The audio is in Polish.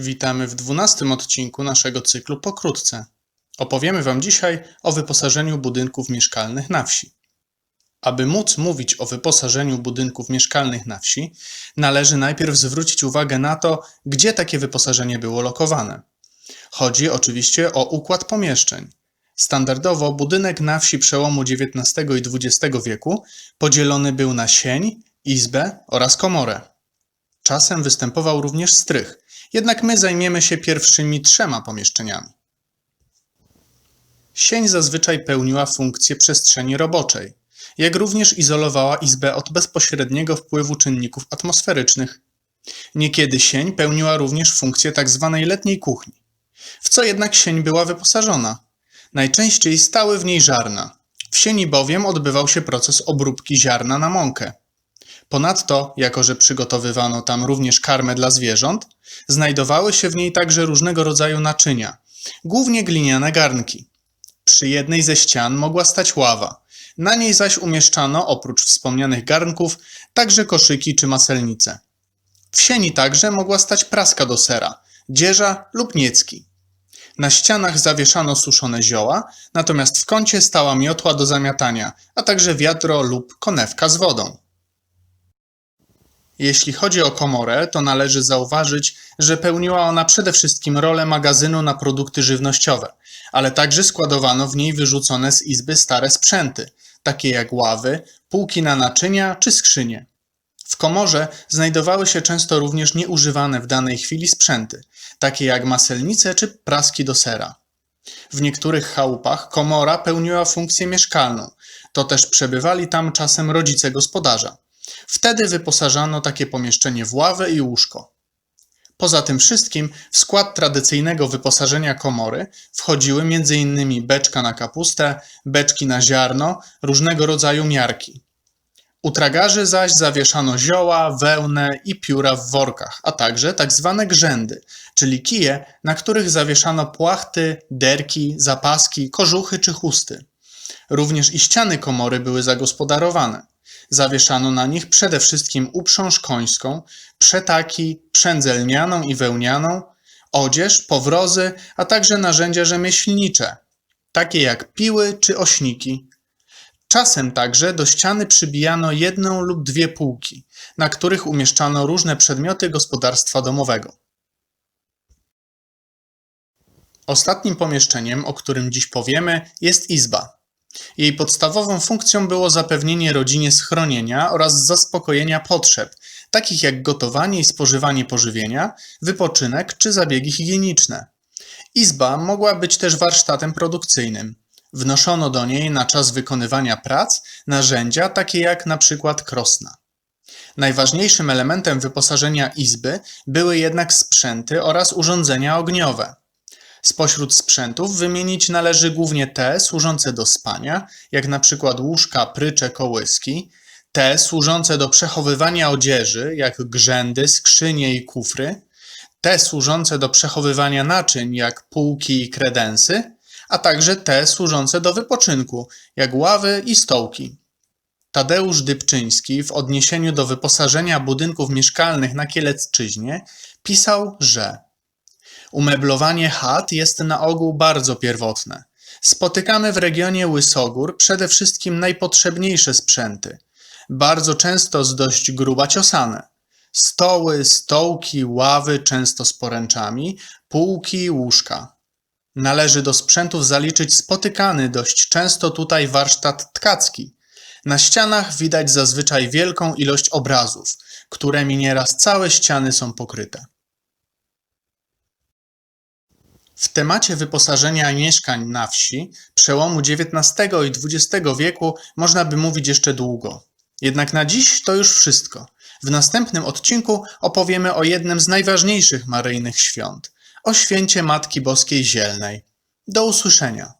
Witamy w dwunastym odcinku naszego cyklu Pokrótce. Opowiemy Wam dzisiaj o wyposażeniu budynków mieszkalnych na wsi. Aby móc mówić o wyposażeniu budynków mieszkalnych na wsi, należy najpierw zwrócić uwagę na to, gdzie takie wyposażenie było lokowane. Chodzi oczywiście o układ pomieszczeń. Standardowo budynek na wsi przełomu XIX i XX wieku podzielony był na sień, izbę oraz komorę. Czasem występował również strych, jednak my zajmiemy się pierwszymi trzema pomieszczeniami. Sień zazwyczaj pełniła funkcję przestrzeni roboczej, jak również izolowała izbę od bezpośredniego wpływu czynników atmosferycznych. Niekiedy sień pełniła również funkcję tzw. letniej kuchni. W co jednak sień była wyposażona? Najczęściej stały w niej ziarna. W sieni bowiem odbywał się proces obróbki ziarna na mąkę. Ponadto, jako że przygotowywano tam również karmę dla zwierząt, znajdowały się w niej także różnego rodzaju naczynia, głównie gliniane garnki. Przy jednej ze ścian mogła stać ława, na niej zaś umieszczano, oprócz wspomnianych garnków, także koszyki czy maselnice. W sieni także mogła stać praska do sera, dzieża lub niecki. Na ścianach zawieszano suszone zioła, natomiast w kącie stała miotła do zamiatania, a także wiadro lub konewka z wodą. Jeśli chodzi o komorę, to należy zauważyć, że pełniła ona przede wszystkim rolę magazynu na produkty żywnościowe, ale także składowano w niej wyrzucone z izby stare sprzęty, takie jak ławy, półki na naczynia czy skrzynie. W komorze znajdowały się często również nieużywane w danej chwili sprzęty, takie jak maselnice czy praski do sera. W niektórych chałupach komora pełniła funkcję mieszkalną, to też przebywali tam czasem rodzice gospodarza. Wtedy wyposażano takie pomieszczenie w ławę i łóżko. Poza tym wszystkim w skład tradycyjnego wyposażenia komory wchodziły m.in. beczka na kapustę, beczki na ziarno, różnego rodzaju miarki. U tragarzy zaś zawieszano zioła, wełnę i pióra w workach, a także tak zwane grzędy, czyli kije, na których zawieszano płachty, derki, zapaski, kożuchy czy chusty. Również i ściany komory były zagospodarowane. Zawieszano na nich przede wszystkim uprząż końską, przetaki, przędzę lnianą i wełnianą, odzież, powrozy, a także narzędzia rzemieślnicze, takie jak piły czy ośniki. Czasem także do ściany przybijano jedną lub dwie półki, na których umieszczano różne przedmioty gospodarstwa domowego. Ostatnim pomieszczeniem, o którym dziś powiemy, jest izba. Jej podstawową funkcją było zapewnienie rodzinie schronienia oraz zaspokojenia potrzeb, takich jak gotowanie i spożywanie pożywienia, wypoczynek czy zabiegi higieniczne. Izba mogła być też warsztatem produkcyjnym. Wnoszono do niej na czas wykonywania prac narzędzia takie jak na przykład krosna. Najważniejszym elementem wyposażenia izby były jednak sprzęty oraz urządzenia ogniowe. Spośród sprzętów wymienić należy głównie te służące do spania, jak na przykład łóżka, prycze, kołyski, te służące do przechowywania odzieży, jak grzędy, skrzynie i kufry, te służące do przechowywania naczyń, jak półki i kredensy, a także te służące do wypoczynku, jak ławy i stołki. Tadeusz Dybczyński w odniesieniu do wyposażenia budynków mieszkalnych na Kielecczyźnie pisał, że Umeblowanie chat jest na ogół bardzo pierwotne. Spotykamy w regionie Łysogór przede wszystkim najpotrzebniejsze sprzęty, bardzo często z dość gruba ciosane. Stoły, stołki, ławy, często z poręczami, półki, łóżka. Należy do sprzętów zaliczyć spotykany dość często tutaj warsztat tkacki. Na ścianach widać zazwyczaj wielką ilość obrazów, którymi nieraz całe ściany są pokryte. W temacie wyposażenia mieszkań na wsi przełomu XIX i XX wieku można by mówić jeszcze długo. Jednak na dziś to już wszystko. W następnym odcinku opowiemy o jednym z najważniejszych maryjnych świąt o święcie Matki Boskiej Zielnej. Do usłyszenia.